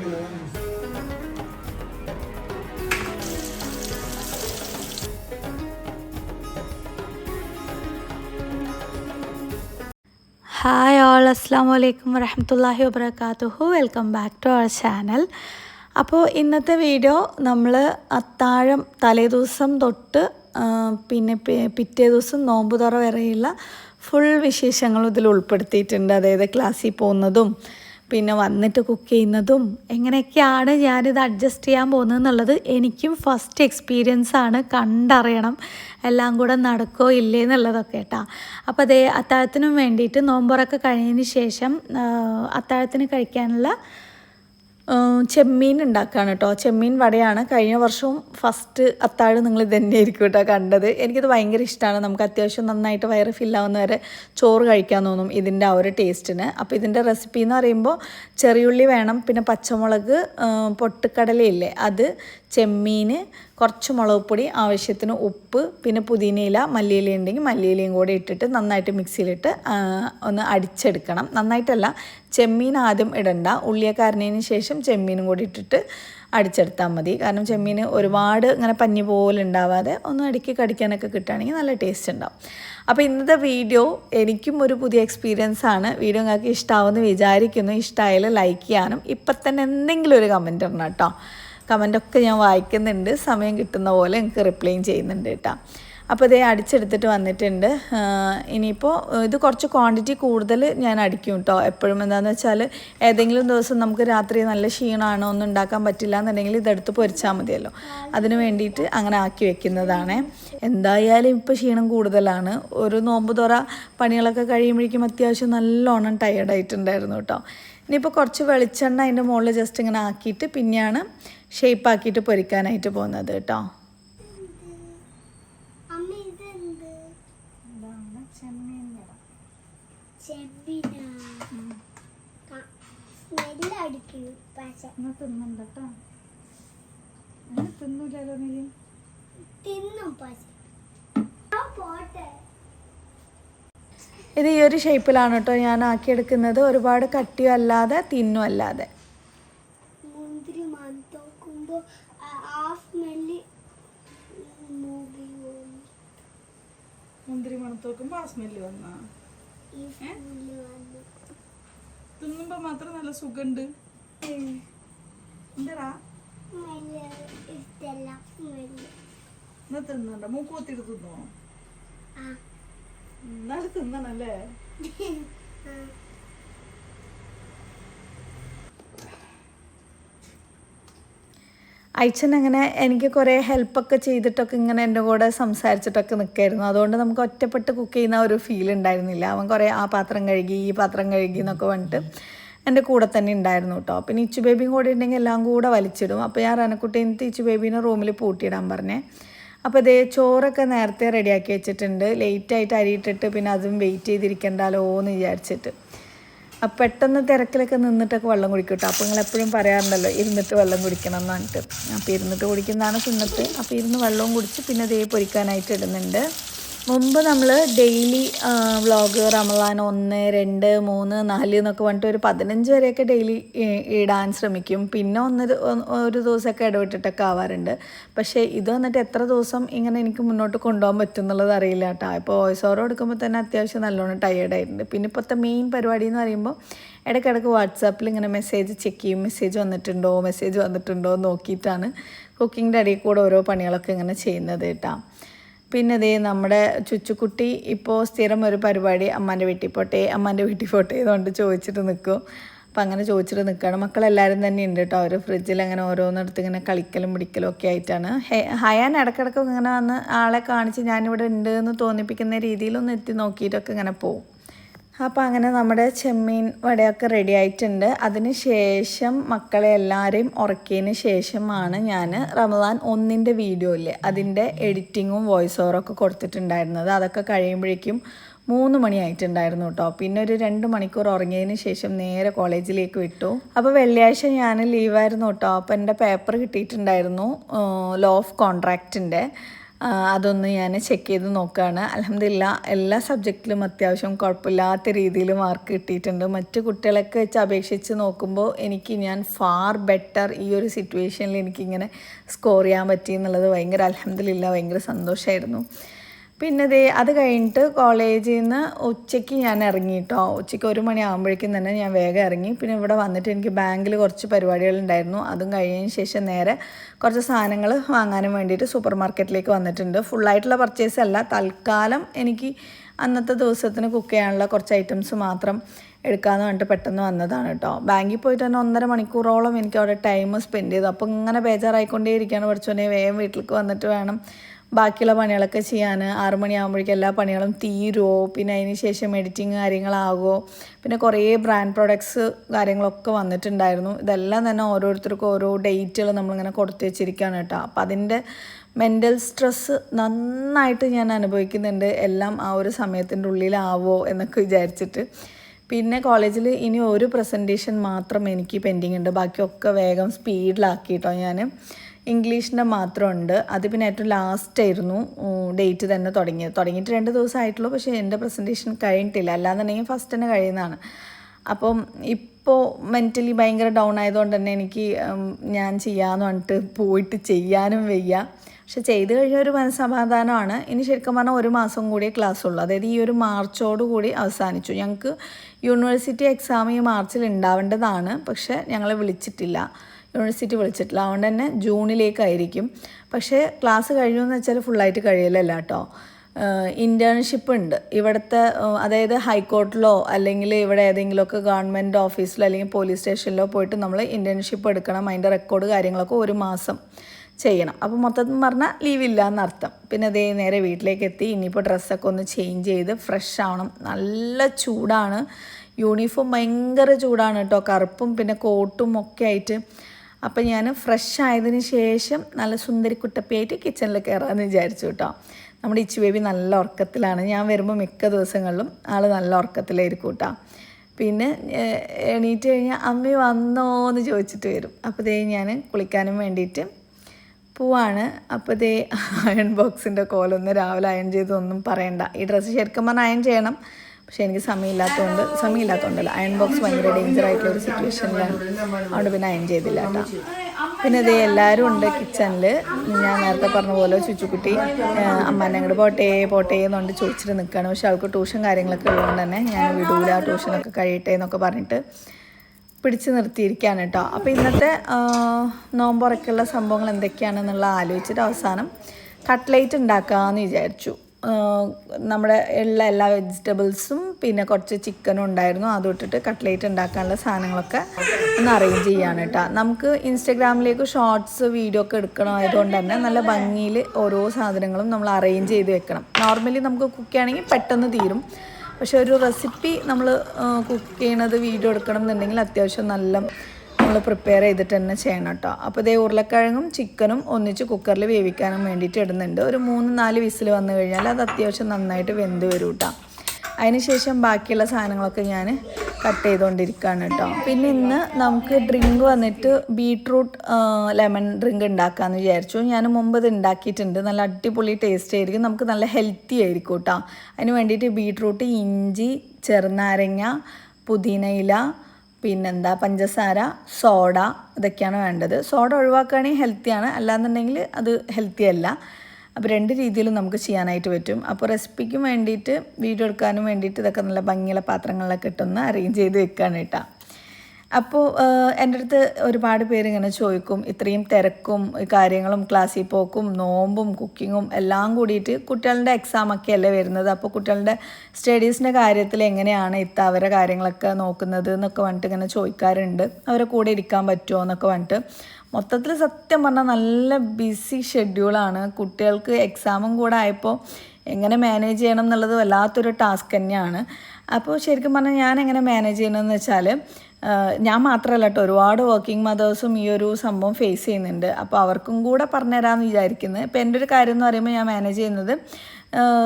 Hi all അസ്സാം വലൈക്കും വരഹമത്തല്ലാഹി വബർക്കാത്തുഹു welcome back to our channel അപ്പോൾ ഇന്നത്തെ വീഡിയോ നമ്മൾ അത്താഴം തലേദിവസം തൊട്ട് പിന്നെ പിറ്റേ ദിവസം നോമ്പ് തുറ വരെയുള്ള ഫുൾ വിശേഷങ്ങളും ഇതിൽ ഉൾപ്പെടുത്തിയിട്ടുണ്ട്. അതായത് ക്ലാസ്സിൽ പോകുന്നതും പിന്നെ വന്നിട്ട് കുക്ക് ചെയ്യുന്നതും എങ്ങനെയൊക്കെയാണ് ഞാനിത് അഡ്ജസ്റ്റ് ചെയ്യാൻ പോകുന്നതെന്നുള്ളത് എനിക്കും ഫസ്റ്റ് എക്സ്പീരിയൻസ് ആണ് കണ്ടറിയണം. എല്ലാം കൂടെ നടക്കോ ഇല്ലേ എന്നുള്ളതൊക്കെ കേട്ടോ. അപ്പോൾ അതേ അത്താഴത്തിനും വേണ്ടിയിട്ട് നോമ്പുറൊക്കെ കഴിഞ്ഞതിന് ശേഷം അത്താഴത്തിന് കഴിക്കാനുള്ള ചെമ്മീൻ ഉണ്ടാക്കുകയാണ് കേട്ടോ. ചെമ്മീൻ വടയാണ്. കഴിഞ്ഞ വർഷവും ഫസ്റ്റ് അത്താഴം നിങ്ങൾ ഇത് തന്നെയായിരിക്കും കേട്ടോ കണ്ടത്. എനിക്കിത് ഭയങ്കര ഇഷ്ടമാണ്. നമുക്ക് അത്യാവശ്യം നന്നായിട്ട് വയറ് ഫില്ലാവുന്ന വരെ ചോറ് കഴിക്കാൻ തോന്നും ഇതിന്റെ ആ ഒരു ടേസ്റ്റിന് അപ്പോൾ ഇതിന്റെ റെസിപ്പി എന്ന് പറയുമ്പോൾ ചെറിയുള്ളി വേണം പിന്നെ പച്ചമുളക് പൊട്ടുക്കടലയില്ലേ അത് ചെമ്മീൻ കുറച്ച് മുളക് പൊടി ആവശ്യത്തിന് ഉപ്പ് പിന്നെ പുതിനയില മല്ലിയില ഉണ്ടെങ്കിൽ മല്ലിയിലയും കൂടി ഇട്ടിട്ട് നന്നായിട്ട് മിക്സിയിലിട്ട് ഒന്ന് അടിച്ചെടുക്കണം. നന്നായിട്ടല്ല ചെമ്മീൻ ആദ്യം ഇടണ്ട. ഉള്ളിയൊക്കെ ശേഷം ചെമ്മീനും കൂടി ഇട്ടിട്ട് അടിച്ചെടുത്താൽ മതി. കാരണം ചെമ്മീൻ ഒരുപാട് ഇങ്ങനെ പഞ്ഞി പോലെ ഉണ്ടാവാതെ ഒന്ന് അടുക്കി കടിക്കാനൊക്കെ കിട്ടുകയാണെങ്കിൽ നല്ല ടേസ്റ്റ് ഉണ്ടാവും. അപ്പോൾ ഇന്നത്തെ വീഡിയോ എനിക്കും ഒരു പുതിയ എക്സ്പീരിയൻസ് ആണ്. വീഡിയോ നിങ്ങൾക്ക് ഇഷ്ടമാവുമെന്ന് വിചാരിക്കുന്നു. ഇഷ്ടമായാലും ലൈക്ക് ചെയ്യാനും. ഇപ്പം തന്നെ എന്തെങ്കിലും ഒരു കമന്റ് ഇടണം കേട്ടോ. കമന്റൊക്കെ ഞാൻ വായിക്കുന്നുണ്ട്. സമയം കിട്ടുന്ന പോലെ എനിക്ക് റിപ്ലൈയും ചെയ്യുന്നുണ്ട് കേട്ടോ. അപ്പോൾ ഇതേ അടിച്ചെടുത്തിട്ട് വന്നിട്ടുണ്ട്. ഇനിയിപ്പോൾ ഇത് കുറച്ച് ക്വാണ്ടിറ്റി കൂടുതൽ ഞാൻ അടിക്കും കേട്ടോ എപ്പോഴും എന്താണെന്ന് വെച്ചാൽ ഏതെങ്കിലും ദിവസം നമുക്ക് രാത്രി നല്ല ക്ഷീണമാണോ ഒന്നും ഉണ്ടാക്കാൻ പറ്റില്ല എന്നുണ്ടെങ്കിൽ ഇതെടുത്ത് പൊരിച്ചാൽ മതിയല്ലോ. അതിന് വേണ്ടിയിട്ട് അങ്ങനെ ആക്കി വെക്കുന്നതാണ്. എന്തായാലും ഇപ്പോൾ ക്ഷീണം കൂടുതലാണ്. ഒരു നോമ്പ് തുറ പണികളൊക്കെ കഴിയുമ്പോഴേക്കും അത്യാവശ്യം നല്ലോണം ടയേർഡായിട്ടുണ്ടായിരുന്നു കേട്ടോ ഇനിയിപ്പോൾ കുറച്ച് വെളിച്ചെണ്ണ അതിന്റെ മുകളിൽ ജസ്റ്റ് ഇങ്ങനെ ആക്കിയിട്ട് പിന്നെയാണ് ഷേപ്പ് ആക്കിയിട്ട് പൊരിക്കാനായിട്ട് പോകുന്നത് കേട്ടോ അമ്മ ഇതെന്ത് ചെമ്പിനാ സ്മെല്ല് അടിക്കും പക്ഷെ തിന്നൂലോ നീ? തിന്നും പോട്ടെ. ഇത് ഈ ഒരു ഷേപ്പിലാണ് കേട്ടോ ഞാൻ ആക്കിയെടുക്കുന്നത്. ഒരുപാട് കട്ടിയും അല്ലാതെ തിന്നും അല്ലാതെ. മുന്തിരി മണത്തോക്കുമ്പോ ആ സ്മെല്ല് മൂവി മുന്തിരി മണത്തോക്കുമ്പോ ആ സ്മെല്ല് വന്നാ? ഈ സ്മെല്ല് വന്നു. തിന്നുമ്പോ മാത്രം നല്ല സുഖണ്ട്. എന്താടാ? എന്നാ തിന്നണ്ട. മൂക്ക് കുത്തിട്ട് തിന്നോ? ആ. എന്നാലും തിന്നണല്ലേ. അയച്ചൻ അങ്ങനെ എനിക്ക് കുറേ ഹെൽപ്പൊക്കെ ചെയ്തിട്ടൊക്കെ ഇങ്ങനെ എന്റെ കൂടെ സംസാരിച്ചിട്ടൊക്കെ നിൽക്കായിരുന്നു. അതുകൊണ്ട് നമുക്ക് ഒറ്റപ്പെട്ട് കുക്ക് ചെയ്യുന്ന ഒരു ഫീൽ ഉണ്ടായിരുന്നില്ല. അവൻ കുറേ ആ പാത്രം കഴുകി ഈ പാത്രം കഴുകി എന്നൊക്കെ പറഞ്ഞിട്ട്. എന്റെ കൂടെ തന്നെ ഉണ്ടായിരുന്നു കേട്ടോ പിന്നെ ഇച്ചു ബേബിയും കൂടെ ഉണ്ടെങ്കിൽ എല്ലാം കൂടെ വലിച്ചിടും. അപ്പോൾ ഞാൻ റനക്കുട്ടീനത്ത് ഇച്ചു ബേബീനെ റൂമിൽ പൂട്ടിയിടാൻ പറഞ്ഞേ. അപ്പോൾ ഇതേ ചോറൊക്കെ നേരത്തെ റെഡിയാക്കി വെച്ചിട്ടുണ്ട്. ലേറ്റായിട്ട് അരിയിട്ടിട്ട് പിന്നെ അതും വെയിറ്റ് ചെയ്തിരിക്കണ്ടല്ലോ എന്ന് വിചാരിച്ചിട്ട്. അപ്പം പെട്ടെന്ന് തിരക്കിലൊക്കെ നിന്നിട്ടൊക്കെ വെള്ളം കുടിക്കും കേട്ടോ അപ്പോൾ നിങ്ങൾ എപ്പോഴും പറയാറുണ്ടല്ലോ ഇരുന്നിട്ട് വെള്ളം കുടിക്കണം എന്ന് പറഞ്ഞിട്ട്. അപ്പോൾ ഇരുന്നിട്ട് കുടിക്കുന്നതാണ് സുന്നത്ത്. അപ്പോൾ ഇരുന്ന് വെള്ളവും കുടിച്ച് പിന്നെ ദേ പൊരിക്കാനായിട്ട് ഇടുന്നുണ്ട്. മുമ്പ് നമ്മൾ ഡെയിലി വ്ളോഗ് റമദാൻ ഒന്ന് രണ്ട് മൂന്ന് നാല് എന്നൊക്കെ പറഞ്ഞിട്ട് ഒരു പതിനഞ്ച് വരെയൊക്കെ ഡെയിലി ഇടാൻ ശ്രമിക്കും. പിന്നെ ഒന്ന് ഒരു- ദിവസമൊക്കെ ഇടവിട്ടിട്ടൊക്കെ ആവാറുണ്ട്. പക്ഷേ ഇത് വന്നിട്ട് എത്ര ദിവസം ഇങ്ങനെ എനിക്ക് മുന്നോട്ട് കൊണ്ടുപോകാൻ പറ്റും എന്നുള്ളത് അറിയില്ല കേട്ടോ. ഇപ്പോൾ വോയിസ് ഓവർ കൊടുക്കുമ്പോൾ തന്നെ അത്യാവശ്യം നല്ലോണം ടയേർഡായിട്ടുണ്ട് പിന്നെ ഇപ്പോഴത്തെ മെയിൻ പരിപാടി എന്ന് പറയുമ്പോൾ ഇടയ്ക്കിടയ്ക്ക് വാട്സാപ്പിൽ ഇങ്ങനെ മെസ്സേജ് ചെക്ക് ചെയ്യും. മെസ്സേജ് വന്നിട്ടുണ്ടോ മെസ്സേജ് വന്നിട്ടുണ്ടോ നോക്കിയിട്ടാണ് കുക്കിങ്ങിന്റെ ഇടയിൽ കൂടെ ഓരോ പണികളൊക്കെ ഇങ്ങനെ ചെയ്യുന്നത് കേട്ടോ. പിന്നെ ദേ നമ്മുടെ ചുച്ചുക്കുട്ടി ഇപ്പോൾ സ്ഥിരം ഒരു പരിപാടി അമ്മാന്റെ വീട്ടിൽ പോട്ടെ അമ്മാന്റെ വീട്ടിൽ പോട്ടെ ഇതുകൊണ്ട് ചോദിച്ചിട്ട് നിൽക്കും. അപ്പം അങ്ങനെ ചോദിച്ചിട്ട് നിൽക്കുകയാണ്. മക്കളെല്ലാവരും തന്നെ ഉണ്ട് കേട്ടോ. അവർ ഫ്രിഡ്ജിൽ അങ്ങനെ ഓരോന്നിടത്ത് ഇങ്ങനെ കളിക്കലും പിടിക്കലും ഒക്കെ ആയിട്ടാണ്. ഹയാൻ ഇടയ്ക്കിടയ്ക്ക് ഇങ്ങനെ വന്ന് ആളെ കാണിച്ച് ഞാനിവിടെ ഉണ്ട് എന്ന് തോന്നിപ്പിക്കുന്ന രീതിയിലൊന്ന് എത്തി നോക്കിയിട്ടൊക്കെ ഇങ്ങനെ പോകും അപ്പോൾ അങ്ങനെ നമ്മുടെ ചെമ്മീൻ വടയൊക്കെ റെഡി ആയിട്ടുണ്ട്. അതിന് ശേഷം മക്കളെ എല്ലാവരെയും ഉറക്കിയതിന് ശേഷമാണ് ഞാൻ റമദാൻ ഒന്നിന്റെ വീഡിയോ ഇല്ലേ അതിന്റെ എഡിറ്റിങ്ങും വോയിസ് ഓവറൊക്കെ കൊടുത്തിട്ടുണ്ടായിരുന്നത്. അതൊക്കെ കഴിയുമ്പോഴേക്കും മൂന്ന് മണിയായിട്ടുണ്ടായിരുന്നു കേട്ടോ പിന്നെ ഒരു രണ്ട് മണിക്കൂർ ഉറങ്ങിയതിന് ശേഷം നേരെ കോളേജിലേക്ക് വിട്ടു. അപ്പോൾ വെള്ളിയാഴ്ച ഞാൻ ലീവായിരുന്നു കേട്ടോ അപ്പോൾ എന്റെ പേപ്പർ കിട്ടിയിട്ടുണ്ടായിരുന്നു ലോ ഓഫ് കോൺട്രാക്റ്റിന്റെ അതൊന്ന് ഞാൻ ചെക്ക് ചെയ്ത് നോക്കുകയാണ് അലഹമില്ല എല്ലാ സബ്ജക്റ്റിലും അത്യാവശ്യം കുഴപ്പമില്ലാത്ത രീതിയിൽ മാർക്ക് കിട്ടിയിട്ടുണ്ട്. മറ്റു കുട്ടികളൊക്കെ വെച്ച് അപേക്ഷിച്ച് നോക്കുമ്പോൾ എനിക്ക് ഞാൻ ഫാർ ബെറ്റർ ഈ ഒരു സിറ്റുവേഷനിൽ എനിക്കിങ്ങനെ സ്കോർ ചെയ്യാൻ പറ്റി എന്നുള്ളത് ഭയങ്കര അലഹമില്ല ഭയങ്കര സന്തോഷമായിരുന്നു പിന്നെ ദേ അത് കഴിഞ്ഞിട്ട് കോളേജിൽ നിന്ന് ഉച്ചയ്ക്ക് ഞാൻ ഇറങ്ങി കേട്ടോ ഉച്ചയ്ക്ക് ഒരു മണി ആകുമ്പോഴേക്കും തന്നെ ഞാൻ വേഗം ഇറങ്ങി. പിന്നെ ഇവിടെ വന്നിട്ട് എനിക്ക് ബാങ്കിൽ കുറച്ച് പരിപാടികളുണ്ടായിരുന്നു. അതും കഴിഞ്ഞതിന് ശേഷം നേരെ കുറച്ച് സാധനങ്ങൾ വാങ്ങാനും വേണ്ടിയിട്ട് സൂപ്പർ മാർക്കറ്റിലേക്ക് വന്നിട്ടുണ്ട്. ഫുള്ളായിട്ടുള്ള പർച്ചേസ് അല്ല. തൽക്കാലം എനിക്ക് അന്നത്തെ ദിവസത്തിന് കുക്ക് ചെയ്യാനുള്ള കുറച്ച് ഐറ്റംസ് മാത്രം എടുക്കാമെന്ന് പറഞ്ഞിട്ട് പെട്ടെന്ന് വന്നതാണ് കേട്ടോ. ബാങ്കിൽ പോയിട്ട് തന്നെ ഒന്നര മണിക്കൂറോളം എനിക്ക് അവിടെ ടൈം സ്പെൻഡ് ചെയ്തു. അപ്പോൾ ഇങ്ങനെ ബേജാറായിക്കൊണ്ടേ ഇരിക്കുകയാണ് പഠിച്ചോനെ. വേഗം വീട്ടിലേക്ക് വന്നിട്ട് വേണം ബാക്കിയുള്ള പണികളൊക്കെ ചെയ്യാൻ ആറു മണിയാകുമ്പോഴേക്കും എല്ലാ പണികളും തീരുമോ പിന്നെ അതിന് ശേഷം എഡിറ്റിങ് കാര്യങ്ങളാകുമോ പിന്നെ കുറേ ബ്രാൻഡ് പ്രൊഡക്ട്സ് കാര്യങ്ങളൊക്കെ വന്നിട്ടുണ്ടായിരുന്നു. ഇതെല്ലാം തന്നെ ഓരോരുത്തർക്കും ഓരോ ഡേറ്റുകൾ നമ്മളിങ്ങനെ കൊടുത്തു വെച്ചിരിക്കുകയാണ് കേട്ടോ. അപ്പോൾ അതിന്റെ മെന്റൽ സ്ട്രെസ്സ് നന്നായിട്ട് ഞാൻ അനുഭവിക്കുന്നുണ്ട്. എല്ലാം ആ ഒരു സമയത്തിന്റെ ഉള്ളിലാവോ എന്നൊക്കെ വിചാരിച്ചിട്ട്. പിന്നെ കോളേജിൽ ഇനി ഒരു പ്രസന്റേഷൻ മാത്രം എനിക്ക് പെൻഡിങ് ഉണ്ട്. ബാക്കിയൊക്കെ വേഗം സ്പീഡിലാക്കിയിട്ടോ ഞാൻ ഇംഗ്ലീഷിന്റെ മാത്രമുണ്ട്. അത് പിന്നെ ഏറ്റവും ലാസ്റ്റ് ആയിരുന്നു ഡേറ്റ് തന്നെ തുടങ്ങിയത്. തുടങ്ങിയിട്ട് രണ്ട് ദിവസമായിട്ടുള്ളൂ. പക്ഷേ എന്റെ പ്രസന്റേഷൻ കഴിഞ്ഞിട്ടില്ല. അല്ലാന്നുണ്ടെങ്കിൽ ഫസ്റ്റ് തന്നെ കഴിയുന്നതാണ്. അപ്പം ഇപ്പോൾ മെന്റലി ഭയങ്കര ഡൗൺ ആയതുകൊണ്ട് തന്നെ എനിക്ക് ഞാൻ ചെയ്യാമെന്ന് പറഞ്ഞിട്ട് പോയിട്ട് ചെയ്യാനും വയ്യ. പക്ഷെ ചെയ്ത് കഴിഞ്ഞ ഒരു മനസ്സമാധാനമാണ്. ഇനി ശരിക്കും പറഞ്ഞാൽ ഒരു മാസം കൂടിയേ ക്ലാസ് ഉള്ളൂ അതായത് ഈ ഒരു മാർച്ചോട് കൂടി അവസാനിച്ചു. ഞങ്ങൾക്ക് യൂണിവേഴ്സിറ്റി എക്സാം ഈ മാർച്ചിൽ ഉണ്ടാവേണ്ടതാണ്. പക്ഷെ ഞങ്ങളെ വിളിച്ചിട്ടില്ല. യൂണിവേഴ്സിറ്റി വിളിച്ചിട്ടില്ല. അതുകൊണ്ട് തന്നെ ജൂണിലേക്കായിരിക്കും. പക്ഷേ ക്ലാസ് കഴിയുമെന്ന് വെച്ചാൽ ഫുള്ളായിട്ട് കഴിയലല്ല കേട്ടോ. ഇന്റേൺഷിപ്പ് ഉണ്ട്. ഇവിടുത്തെ അതായത് ഹൈക്കോർട്ടിലോ അല്ലെങ്കിൽ ഇവിടെ ഏതെങ്കിലുമൊക്കെ ഗവൺമെന്റ് ഓഫീസിലോ അല്ലെങ്കിൽ പോലീസ് സ്റ്റേഷനിലോ പോയിട്ട് നമ്മൾ ഇന്റേൺഷിപ്പ് എടുക്കണം. അതിന്റെ റെക്കോർഡ് കാര്യങ്ങളൊക്കെ ഒരു മാസം. ചെയ്യണം. അപ്പോൾ മൊത്തത്തിൽ പറഞ്ഞാൽ ലീവില്ല എന്നർത്ഥം. പിന്നെ അതേ നേരെ വീട്ടിലേക്ക് എത്തി. ഇനിയിപ്പോൾ ഡ്രസ്സൊക്കെ ഒന്ന് ചേഞ്ച് ചെയ്ത് ഫ്രഷ് ആവണം. നല്ല ചൂടാണ്. യൂണിഫോം ഭയങ്കര ചൂടാണ് കേട്ടോ. കറുപ്പും പിന്നെ കോട്ടും ഒക്കെ ആയിട്ട്. അപ്പം ഞാൻ ഫ്രഷ് ആയതിന് ശേഷം നല്ല സുന്ദരി കുട്ടപ്പിയായിട്ട് കിച്ചണിൽ കയറാമെന്ന് വിചാരിച്ചു കേട്ടോ. നമ്മുടെ ഇച്ചു ബേബി നല്ല ഉറക്കത്തിലാണ്. ഞാൻ വരുമ്പോൾ മിക്ക ദിവസങ്ങളിലും ആൾ നല്ല ഉറക്കത്തിലായിരിക്കും കേട്ടോ. പിന്നെ എണീറ്റ് കഴിഞ്ഞാൽ അമ്മ വന്നോ എന്ന് ചോദിച്ചിട്ട് വരും. അപ്പോൾ ഞാൻ കുളിക്കാനും വേണ്ടിയിട്ട് പോവാണ്. അപ്പോൾ ഇതേ അയൺ ബോക്സിന്റെ കോലൊന്ന് രാവിലെ അയൺ ചെയ്തൊന്നും പറയണ്ട. ഈ ഡ്രസ്സ് ശരിക്കും പറഞ്ഞാൽ അയൺ ചെയ്യണം. പക്ഷേ എനിക്ക് സമയമില്ലാത്തതുകൊണ്ട് സമയമില്ലാത്തതുകൊണ്ടല്ല അയൺ ബോക്സ് ഭയങ്കര ഡേഞ്ചർ ആയിട്ടുള്ള ഒരു സിറ്റുവേഷനിലാണ് അതുകൊണ്ട് പിന്നെ അയൺ ചെയ്തില്ല കേട്ടോ പിന്നെ ഇതേ എല്ലാവരും ഉണ്ട് കിച്ചണിൽ ഞാൻ നേരത്തെ പറഞ്ഞ പോലെ ചുച്ചുക്കുട്ടി അമ്മാനെ അങ്ങോട്ട് പോട്ടേ പോട്ടേ എന്നുകൊണ്ട് ചോദിച്ചിട്ട് നിൽക്കുകയാണ് പക്ഷെ അവൾക്ക് ട്യൂഷൻ കാര്യങ്ങളൊക്കെ ഉള്ളതുകൊണ്ട് തന്നെ ഞാൻ വിടൂല ട്യൂഷനൊക്കെ കഴിയട്ടെ എന്നൊക്കെ പറഞ്ഞിട്ട് പിടിച്ച് നിർത്തിയിരിക്കുകയാണ് കേട്ടോ. അപ്പോൾ ഇന്നത്തെ നോമ്പുറക്കുള്ള സംഭവങ്ങൾ എന്തൊക്കെയാണെന്നുള്ള ആലോചിച്ചിട്ട് അവസാനം കട്ട്ലേറ്റ് ഉണ്ടാക്കാമെന്ന് വിചാരിച്ചു. നമ്മുടെ ഉള്ള എല്ലാ വെജിറ്റബിൾസും പിന്നെ കുറച്ച് ചിക്കനും ഉണ്ടായിരുന്നു. അത് ഇട്ടിട്ട് കട്ട്ലേറ്റ് ഉണ്ടാക്കാനുള്ള സാധനങ്ങളൊക്കെ ഒന്ന് അറേഞ്ച് ചെയ്യാണ് കേട്ടോ. നമുക്ക് ഇൻസ്റ്റഗ്രാമിലേക്ക് ഷോർട്സ് വീഡിയോ ഒക്കെ എടുക്കണം ആയതുകൊണ്ട് തന്നെ നല്ല ഭംഗിയിൽ ഓരോ സാധനങ്ങളും നമ്മൾ അറേഞ്ച് ചെയ്ത് വെക്കണം. നോർമലി നമുക്ക് കുക്ക് ചെയ്യണമെങ്കിൽ പെട്ടെന്ന് തീരും. പക്ഷെ ഒരു റെസിപ്പി നമ്മൾ കുക്ക് ചെയ്യണത് വീഡിയോ എടുക്കണം എന്നുണ്ടെങ്കിൽ അത്യാവശ്യം നല്ല നമ്മൾ പ്രിപ്പയർ ചെയ്തിട്ട് തന്നെ ചെയ്യണം കേട്ടോ. അപ്പോൾ ഇതേ ഉരുളക്കിഴങ്ങും ചിക്കനും ഒന്നിച്ച് കുക്കറിൽ വേവിക്കാനും വേണ്ടിയിട്ട് ഇടുന്നുണ്ട്. ഒരു മൂന്ന് നാല് വിസിൽ വന്നു കഴിഞ്ഞാൽ അത് അത്യാവശ്യം നന്നായിട്ട് വെന്ത് വരും കേട്ടോ. അതിനുശേഷം ബാക്കിയുള്ള സാധനങ്ങളൊക്കെ ഞാൻ കട്ട് ചെയ്തുകൊണ്ടിരിക്കുകയാണ് കേട്ടോ പിന്നെ ഇന്ന് നമുക്ക് ഡ്രിങ്ക് വന്നിട്ട് ബീട്രൂട്ട് ലെമൺ ഡ്രിങ്ക് ഉണ്ടാക്കാമെന്ന് വിചാരിച്ചു. ഞാൻ മുമ്പ് ഇത് ഉണ്ടാക്കിയിട്ടുണ്ട്. നല്ല അടിപൊളി ടേസ്റ്റ് ആയിരിക്കും. നമുക്ക് നല്ല ഹെൽത്തി ആയിരിക്കും കേട്ടോ അതിന് വേണ്ടിയിട്ട് ബീട്രൂട്ട് ഇഞ്ചി ചെറുനാരങ്ങ പുതിനയില പിന്നെന്താ പഞ്ചസാര സോഡ ഇതൊക്കെയാണ് വേണ്ടത്. സോഡ ഒഴിവാക്കുകയാണെങ്കിൽ ഹെൽത്തിയാണ് അല്ലാന്നുണ്ടെങ്കിൽ അത് ഹെൽത്തി അല്ല. അപ്പോൾ രണ്ട് രീതിയിലും നമുക്ക് ചെയ്യാനായിട്ട് പറ്റും. അപ്പോൾ റെസിപ്പിക്കും വേണ്ടിയിട്ട് വീഡിയോ എടുക്കാനും വേണ്ടിയിട്ട് ഇതൊക്കെ നല്ല ഭംഗിയുള്ള പാത്രങ്ങളിലൊക്കെ ഇട്ടൊന്ന് അറേഞ്ച് ചെയ്ത് വെക്കുകയാണ് കേട്ടോ. അപ്പോൾ എന്റെ അടുത്ത് ഒരുപാട് പേര് ഇങ്ങനെ ചോദിക്കും ഇത്രയും തിരക്കും കാര്യങ്ങളും ക്ലാസ്സിൽ പോക്കും നോമ്പും കുക്കിങ്ങും എല്ലാം കൂടിയിട്ട് കുട്ടികളുടെ എക്സാം ഒക്കെ അല്ലേ വരുന്നത്? അപ്പോൾ കുട്ടികളുടെ സ്റ്റഡീസിന്റെ കാര്യത്തിൽ എങ്ങനെയാണ് ഇത്ത അവരെ കാര്യങ്ങളൊക്കെ നോക്കുന്നത് എന്നൊക്കെ വന്നിട്ട് ഇങ്ങനെ ചോദിക്കാറുണ്ട്. അവരെ കൂടെ ഇരിക്കാൻ പറ്റുമോ എന്നൊക്കെ പറഞ്ഞിട്ട്. മൊത്തത്തിൽ സത്യം പറഞ്ഞാൽ നല്ല ബിസി ഷെഡ്യൂളാണ് കുട്ടികൾക്ക് എക്സാമും കൂടെ ആയപ്പോൾ എങ്ങനെ മാനേജ് ചെയ്യണം എന്നുള്ളത് വല്ലാത്തൊരു ടാസ്ക് തന്നെയാണ്. അപ്പോൾ ശരിക്കും പറഞ്ഞാൽ ഞാൻ എങ്ങനെ മാനേജ് ചെയ്യണമെന്ന് വെച്ചാൽ ഞാൻ മാത്രമല്ല കേട്ടോ ഒരുപാട് വർക്കിംഗ് മദേഴ്സും ഈ ഒരു സംഭവം ഫേസ് ചെയ്യുന്നുണ്ട്. അപ്പോൾ അവർക്കും കൂടെ പറഞ്ഞുതരാമെന്ന് വിചാരിക്കുന്നത് ഇപ്പോൾ എന്റെ ഒരു കാര്യം എന്ന് പറയുമ്പോൾ ഞാൻ മാനേജ് ചെയ്യുന്നത്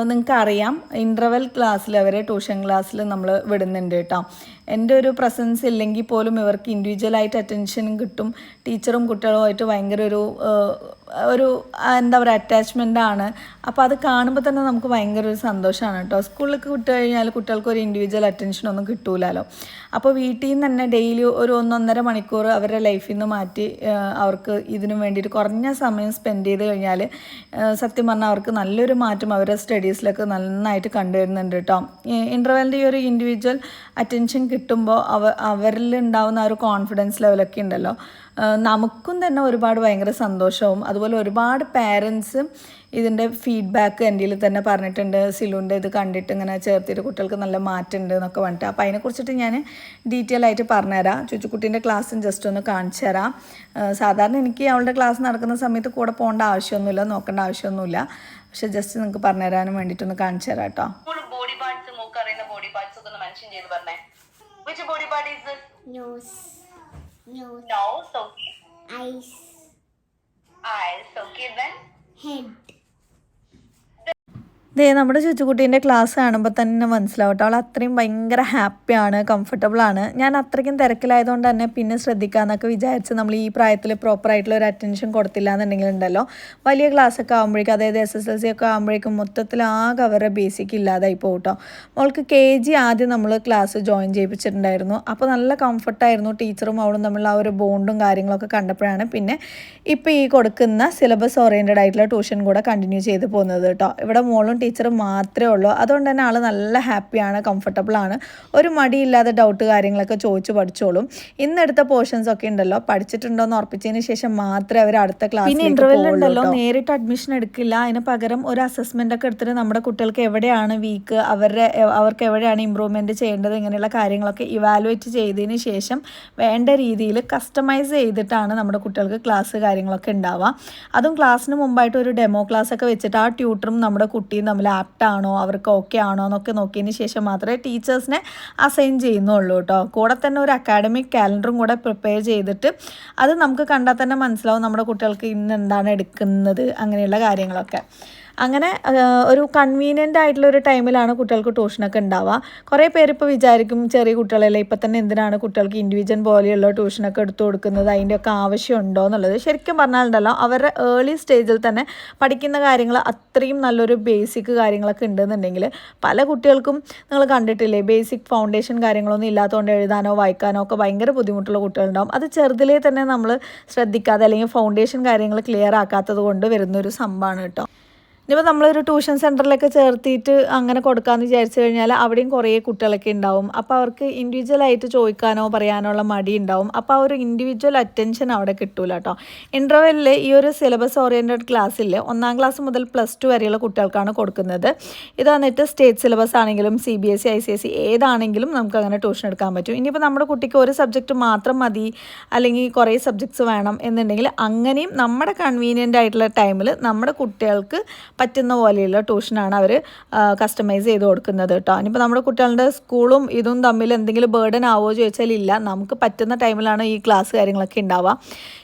നിങ്ങൾക്കറിയാം ഇന്റർവെൽ ക്ലാസ്സിൽ അവരെ ട്യൂഷൻ ക്ലാസ്സിൽ നമ്മൾ വിടുന്നുണ്ട് കേട്ടോ എന്റെ ഒരു പ്രസൻസ് ഇല്ലെങ്കിൽ പോലും ഇവർക്ക് ഇൻഡിവിജ്വലായിട്ട് അറ്റൻഷനും കിട്ടും. ടീച്ചറും കുട്ടികളുമായിട്ട് ഭയങ്കര ഒരു ഒരു എന്താ പറയുക അറ്റാച്ച്മെന്റ് ആണ്. അപ്പോൾ അത് കാണുമ്പോൾ തന്നെ നമുക്ക് ഭയങ്കര ഒരു സന്തോഷമാണ് കേട്ടോ. സ്കൂളിലേക്ക് വിട്ട് കഴിഞ്ഞാൽ കുട്ടികൾക്ക് ഒരു ഇൻഡിവിജ്വൽ അറ്റൻഷൻ ഒന്നും കിട്ടൂലല്ലോ അപ്പോൾ വീട്ടിൽ നിന്ന് തന്നെ ഡെയിലി ഒരു ഒന്നൊന്നര മണിക്കൂർ അവരുടെ ലൈഫിൽ നിന്ന് മാറ്റി അവർക്ക് ഇതിനു വേണ്ടിയിട്ട് കുറഞ്ഞ സമയം സ്പെൻഡ് ചെയ്ത് കഴിഞ്ഞാൽ സത്യം പറഞ്ഞാൽ അവർക്ക് നല്ലൊരു മാറ്റം അവരുടെ സ്റ്റഡീസിലൊക്കെ നന്നായിട്ട് കണ്ടുവരുന്നുണ്ട് കേട്ടോ. ഇന്റർവെല്ലിന്റെ ഈ ഒരു ഇൻഡിവിജ്വൽ അറ്റൻഷൻ കിട്ടുമ്പോൾ അവ അവരിൽ ഉണ്ടാവുന്ന ആ ഒരു കോൺഫിഡൻസ് ലെവലൊക്കെ ഉണ്ടല്ലോ. നമുക്കും തന്നെ ഒരുപാട് ഭയങ്കര സന്തോഷവും. അതുപോലെ ഒരുപാട് പേരൻസ് ഇതിന്റെ ഫീഡ്ബാക്ക് എന്റെ തന്നെ പറഞ്ഞിട്ടുണ്ട്. സിലുന്റെ ഇത് കണ്ടിട്ട് ഇങ്ങനെ ചേർത്തിട്ട് കുട്ടികൾക്ക് നല്ല മാറ്റമുണ്ട് എന്നൊക്കെ പറഞ്ഞിട്ട്. അപ്പോൾ അതിനെക്കുറിച്ചിട്ട് ഞാൻ ഡീറ്റെയിൽ ആയിട്ട് പറഞ്ഞുതരാം. ചുച്ചുക്കുട്ടീന്റെ ക്ലാസ്സും ജസ്റ്റ് ഒന്ന് കാണിച്ചു തരാം സാധാരണ എനിക്ക് അവളുടെ ക്ലാസ് നടക്കുന്ന സമയത്ത് കൂടെ പോകേണ്ട ആവശ്യമൊന്നുമില്ല നോക്കേണ്ട ആവശ്യമൊന്നുമില്ല. പക്ഷെ ജസ്റ്റ് നിങ്ങൾക്ക് പറഞ്ഞു തരാനും വേണ്ടിയിട്ടൊന്ന് കാണിച്ചു തരാം കേട്ടോ ബോഡി പാർട്സ് മൂക്ക് അറിയുന്ന ബോഡി പാർട്സ് മെൻഷൻ ചെയ്ത് പറഞ്ഞേ. Which body part is this? Nose. Nose. Nose, okay. Eyes. Eyes, okay. Then? Head. ദേ നമ്മുടെ ചുച്ചുകുട്ടീന്റെ ക്ലാസ് കാണുമ്പോൾ തന്നെ മനസ്സിലാവും കേട്ടോ. അവൾ അത്രയും ഭയങ്കര ഹാപ്പിയാണ് കംഫർട്ടബിളാണ് ഞാൻ അത്രയ്ക്കും തിരക്കിലായതുകൊണ്ട് തന്നെ പിന്നെ ശ്രദ്ധിക്കാമെന്നൊക്കെ വിചാരിച്ച് നമ്മൾ ഈ പ്രായത്തിൽ പ്രോപ്പറായിട്ടുള്ള ഒരു അറ്റൻഷൻ കൊടുത്തില്ല എന്നുണ്ടെങ്കിൽ ഉണ്ടല്ലോ. വലിയ ക്ലാസ്സൊക്കെ ആകുമ്പോഴേക്കും അതായത് എസ് എസ് എൽ സി ഒക്കെ ആകുമ്പോഴേക്കും മൊത്തത്തിൽ ആകെ അവരുടെ ബേസിക് ഇല്ലാതായി പോകും കേട്ടോ. മോൾക്ക് കെ ജി ആദ്യം നമ്മൾ ക്ലാസ് ജോയിൻ ചെയ്യിപ്പിച്ചിട്ടുണ്ടായിരുന്നു. അപ്പോൾ നല്ല കംഫർട്ടായിരുന്നു ടീച്ചറും അവളും തമ്മിലുള്ള ആ ഒരു ബോണ്ടും കാര്യങ്ങളൊക്കെ കണ്ടപ്പോഴാണ് പിന്നെ ഇപ്പോൾ ഈ കൊടുക്കുന്ന സിലബസ് ഓറിയന്റഡ് ആയിട്ടുള്ള ട്യൂഷൻ കൂടെ കണ്ടിന്യൂ ചെയ്ത് പോകുന്നത് കേട്ടോ. ഇവിടെ മോളും ടീച്ചറും മാത്രമേ ഉള്ളൂ. അതുകൊണ്ട് തന്നെ ആൾ നല്ല ഹാപ്പിയാണ് കംഫർട്ടബിൾ ആണ്. ഒരു മടിയില്ലാതെ ഡൗട്ട് കാര്യങ്ങളൊക്കെ ചോദിച്ചു പഠിച്ചോളും. ഇന്നെടുത്ത പോർഷൻസ് ഒക്കെ ഉണ്ടല്ലോ പഠിച്ചിട്ടുണ്ടോ എന്ന് ഉറപ്പിച്ചതിന് ശേഷം മാത്രമേ അവർ അടുത്ത ക്ലാസ് ഉണ്ടല്ലോ നേരിട്ട് അഡ്മിഷൻ എടുക്കില്ല. അതിന് പകരം ഒരു അസസ്മെന്റ് ഒക്കെ എടുത്തിട്ട് നമ്മുടെ കുട്ടികൾക്ക് എവിടെയാണ് വീക്ക് അവരുടെ അവർക്ക് എവിടെയാണ് ഇമ്പ്രൂവ്മെന്റ് ചെയ്യേണ്ടത് ഇങ്ങനെയുള്ള കാര്യങ്ങളൊക്കെ ഇവാലുവേറ്റ് ചെയ്തതിന് ശേഷം വേണ്ട രീതിയിൽ കസ്റ്റമൈസ് ചെയ്തിട്ടാണ് നമ്മുടെ കുട്ടികൾക്ക് ക്ലാസ് കാര്യങ്ങളൊക്കെ ഉണ്ടാവുക. അതും ക്ലാസ്സിന് മുമ്പായിട്ട് ഒരു ഡെമോ ക്ലാസ് ഒക്കെ വെച്ചിട്ട് ആ ട്യൂട്ടറും നമ്മുടെ കുട്ടിയും തമ്മിൽ ആപ്റ്റാണോ അവർക്ക് ഓക്കെ ആണോ എന്നൊക്കെ നോക്കിയതിന് ശേഷം മാത്രമേ ടീച്ചേഴ്സിനെ അസൈൻ ചെയ്യുന്നുള്ളൂ കേട്ടോ കൂടെ തന്നെ ഒരു അക്കാഡമിക് കാലണ്ടറും കൂടെ പ്രിപ്പയർ ചെയ്തിട്ട് അത് നമുക്ക് കണ്ടാൽ തന്നെ മനസ്സിലാവും നമ്മുടെ കുട്ടികൾക്ക് ഇന്ന് എന്താണ് എടുക്കുന്നത് അങ്ങനെയുള്ള കാര്യങ്ങളൊക്കെ. അങ്ങനെ ഒരു കൺവീനിയന്റ് ആയിട്ടുള്ള ഒരു ടൈമിലാണ് കുട്ടികൾക്ക് ട്യൂഷനൊക്കെ ഉണ്ടാവുക. കുറേ പേര് ഇപ്പോൾ വിചാരിക്കും ചെറിയ കുട്ടികളല്ലേ ഇപ്പം തന്നെ എന്തിനാണ് കുട്ടികൾക്ക് ഇൻഡിവിജ്വൽ പോലെയുള്ള ട്യൂഷനൊക്കെ എടുത്തു കൊടുക്കുന്നത്? അതിന്റെയൊക്കെ ആവശ്യമുണ്ടോ എന്നുള്ളത് ശരിക്കും പറഞ്ഞാലുണ്ടല്ലോ അവരുടെ ഏർലി സ്റ്റേജിൽ തന്നെ പഠിക്കുന്ന കാര്യങ്ങൾ അത്രയും നല്ലൊരു ബേസിക് കാര്യങ്ങളൊക്കെ ഉണ്ടെന്നുണ്ടെങ്കിൽ പല കുട്ടികൾക്കും നിങ്ങൾ കണ്ടിട്ടില്ലേ ബേസിക് ഫൗണ്ടേഷൻ കാര്യങ്ങളൊന്നും ഇല്ലാത്തതുകൊണ്ട് എഴുതാനോ വായിക്കാനോ ഒക്കെ ഭയങ്കര ബുദ്ധിമുട്ടുള്ള കുട്ടികളുണ്ടാവും. അത് ചെറുതിലേ തന്നെ നമ്മൾ ശ്രദ്ധിക്കാതെ അല്ലെങ്കിൽ ഫൗണ്ടേഷൻ കാര്യങ്ങൾ ക്ലിയർ ആക്കാത്തത് കൊണ്ട് വരുന്നൊരു സംഭവമാണ് കേട്ടോ. ഇനിയിപ്പോൾ നമ്മളൊരു ട്യൂഷൻ സെന്ററിലൊക്കെ ചേർത്തിയിട്ട് അങ്ങനെ കൊടുക്കാമെന്ന് വിചാരിച്ചു കഴിഞ്ഞാൽ അവിടെയും കുറേ കുട്ടികളൊക്കെ ഉണ്ടാവും. അപ്പോൾ അവർക്ക് ഇൻഡിവിജ്വലായിട്ട് ചോദിക്കാനോ പറയാനോ ഉള്ള മടി ഉണ്ടാവും. അപ്പോൾ ആ ഒരു ഇൻഡിവിജ്വൽ അറ്റൻഷൻ അവിടെ കിട്ടൂല കേട്ടോ ഇന്റർവെല്ലിൽ ഈ ഒരു സിലബസ് ഓറിയന്റഡ് ക്ലാസ്സിൽ ഒന്നാം ക്ലാസ് മുതൽ പ്ലസ് ടു വരെയുള്ള കുട്ടികൾക്കാണ് കൊടുക്കുന്നത്. ഇത് വന്നിട്ട് സ്റ്റേറ്റ് സിലബസ് ആണെങ്കിലും C B S C I C S C ഏതാണെങ്കിലും നമുക്ക് അങ്ങനെ ട്യൂഷൻ എടുക്കാൻ പറ്റും. ഇനിയിപ്പോൾ നമ്മുടെ കുട്ടിക്ക് ഒരു സബ്ജക്റ്റ് മാത്രം മതി അല്ലെങ്കിൽ കുറേ സബ്ജക്ട്സ് വേണം എന്നുണ്ടെങ്കിൽ അങ്ങനെയും നമ്മുടെ കൺവീനിയന്റ് ആയിട്ടുള്ള ടൈമിൽ നമ്മുടെ കുട്ടികൾക്ക് പറ്റുന്ന പോലെയുള്ള ട്യൂഷനാണ് അവർ കസ്റ്റമൈസ് ചെയ്ത് കൊടുക്കുന്നത് കേട്ടോ. ഇനിയിപ്പോൾ നമ്മുടെ കുട്ടികളുടെ സ്കൂളും ഇതും തമ്മിൽ എന്തെങ്കിലും ബേർഡൻ ആവുമോ ചോദിച്ചാൽ ഇല്ല. നമുക്ക് പറ്റുന്ന ടൈമിലാണ് ഈ ക്ലാസ് കാര്യങ്ങളൊക്കെ ഉണ്ടാവുക